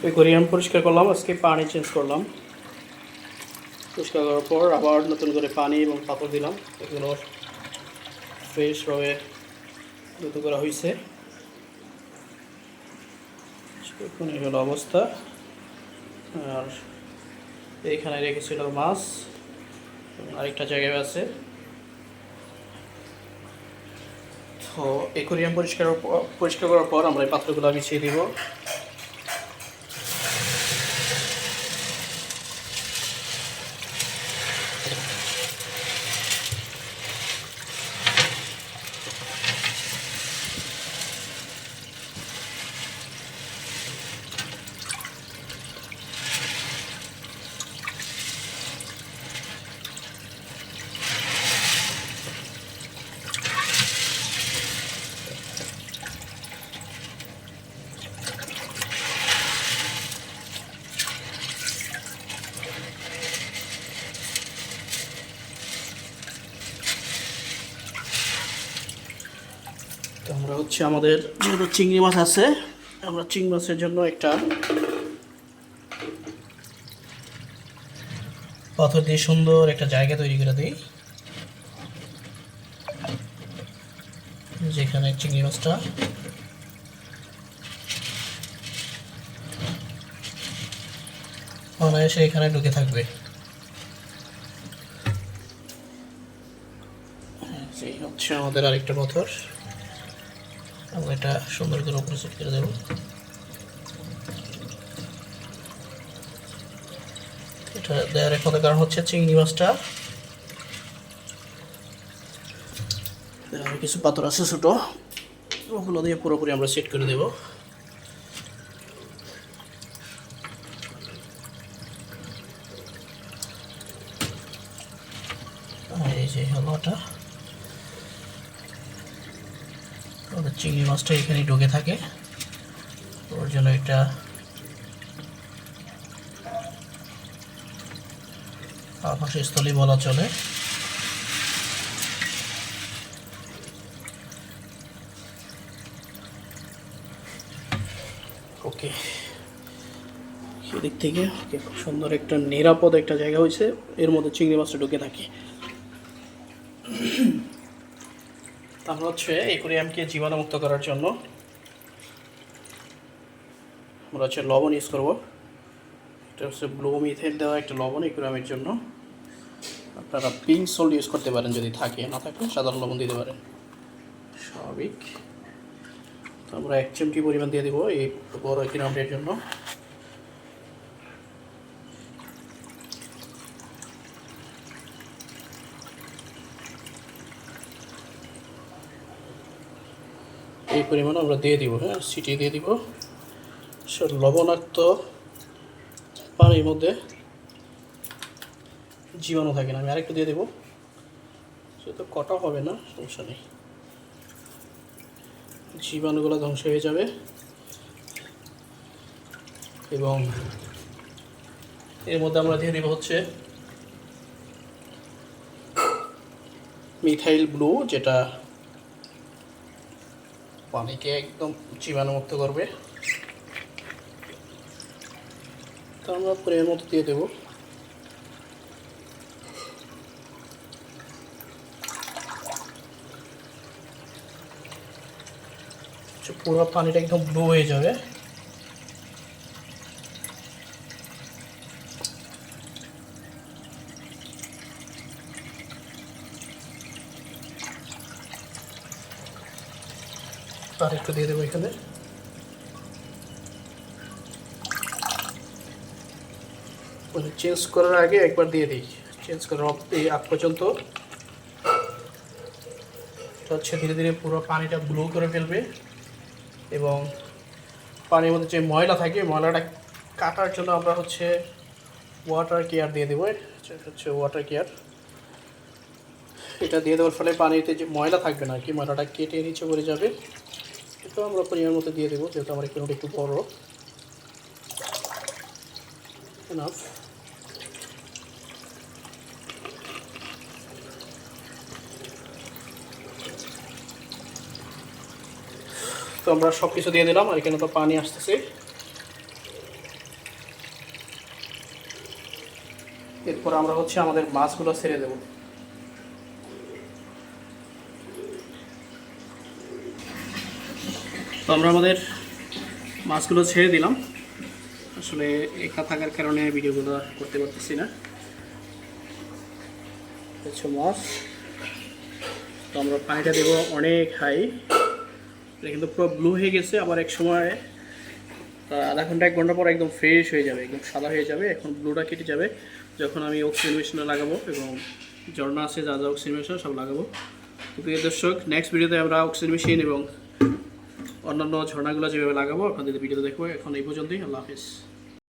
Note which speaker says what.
Speaker 1: Aquarium পরিষ্কার করলাম, আজকে পানি চেঞ্জ করলাম। পরিষ্কার করার পর আবার নতুন করে পানি এবং পাথর দিলাম। এগুলো ফ্রেশভাবে দ্রুত করা হয়েছে এই হলো অবস্থা। আর এইখানে রেখেছিল মাছ। আরেকটা জায়গায় আছে। তো অ্যাকোরিয়াম পরিষ্কার পর- পরিষ্কার করার পর আমরা এই পাত্রগুলো বিছিয়ে দিব। আমরা হচ্ছে আমাদের যেহেতু চিংড়ি মাছ আছে, আমরা চিংড়ি মাছের জন্য একটা পাথর দিয়ে সুন্দর একটা জায়গা তৈরি করে দিই। যেখানে চিংড়ি মাছটা অনায়াসে এখানে ঢুকে থাকবে। হচ্ছে আমাদের আরেকটা পাথর। আমরা এটা সুন্দর করে উপরে সেট করে দেবো। এটা দেওয়ার একমাত্র কারণ হচ্ছে চিংড়ি মাছটা। কিছু পাথর আছে ছোট ওগুলো দিয়ে পুরোপুরি আমরা সেট করে দেবো। এই যে হলো আমাদের চিংড়ি মাছটা এখানে ঢুকে থাকে। ওর জন্য এটা আবাসস্থলী বলা চলে। ওকে। সেদিক থেকে, ওকে, খুব সুন্দর একটা নিরাপদ একটা জায়গা হয়েছে। এর মধ্যে চিংড়ি মাছটা ঢুকে থাকে। আমরা হচ্ছে একুরিয়ামকে জীবাণুমুক্ত করার জন্য আমরা হচ্ছে লবণ ইউজ করব। এটা হচ্ছে ব্লু মিথেল দেওয়া একটা লবণ একুরিয়ামের জন্য। আপনারা পিঙ্ক সল্ট ইউজ করতে পারেন যদি থাকে, না থাকে সাধারণ লবণ দিতে পারেন। স্বাভাবিক। আমরা এক চিমটি পরিমাণ দিয়ে দেবো এই বড় একুরিয়ামটির জন্য। এই পরিমাণ আমরা দিয়ে দিব হ্যাঁ? সিটি দিয়ে দিব। সে লবণাক্ত পানির মধ্যে জীবাণু থাকে না, আমি আরেকটু দিয়ে দেবো। সে তো কটা হবে না, সমস্যা নেই। জীবাণুগুলো ধ্বংস হয়ে যাবে। এবং এর মধ্যে আমরা দিয়ে দেবো হচ্ছে মিথাইল ব্লু, যেটা পানিকে একদম জীবাণুমুক্ত করবে। তো আমরা প্রেমের মতো দিয়ে দেবো। আচ্ছা, পুরো পানিটা একদম ব্লু হয়ে যাবে। আর একটু দিয়ে দেবো এখানে। মানে চেঞ্জ করার আগে একবার দিয়ে দিই। চেঞ্জ করার এই আগ পর্যন্ত। হচ্ছে ধীরে ধীরে পুরো পানিটা ব্লু করে ফেলবে এবং পানির মধ্যে যে ময়লা থাকে, ময়লাটা কাটার জন্য আমরা হচ্ছে ওয়াটার কেয়ার দিয়ে দেবো। হচ্ছে ওয়াটার কেয়ার এটা দিয়ে দেওয়ার ফলে পানিতে যে ময়লা থাকবে না, কি ময়লাটা কেটে নিচে পড়ে যাবে। এটা আমরা পরিমাণ মতো দিয়ে দেবো, যেহেতু আমার এখানে একটু বড়। তো আমরা সব কিছু দিয়ে দিলাম, আর এখানে তো পানি আসতেছে। এরপর আমরা হচ্ছে আমাদের মাছগুলো ছেড়ে দেবো। তো আমরা আমাদের মাছগুলো ছেড়ে দিলাম। আসলে একা থাকার কারণে ভিডিওগুলো করতে পারতেছি না। হচ্ছে মাছ তো আমরা পানিটা দেবো অনেক হাই। এটা কিন্তু পুরো ব্লু হয়ে গেছে, আবার এক সময় আধা ঘণ্টা, এক ঘণ্টা পর একদম ফ্রেশ হয়ে যাবে, একদম সাদা হয়ে যাবে। এখন ব্লুটা কেটে যাবে। যখন আমি অক্সিজেন মেশিনে লাগাবো এবং ঝর্ণা আছে, যা যা অক্সিজেন মেশিন সব লাগাবো। তো প্রিয় দর্শক নেক্সট ভিডিওতে আমরা অক্সিজেন মেশিন এবং অন্যান্য ঝর্ণাগুলো যেভাবে লাগাবো আপনাদের ভিডিওতে দেখব। এখন এই পর্যন্তই আল্লাহ হাফিজ।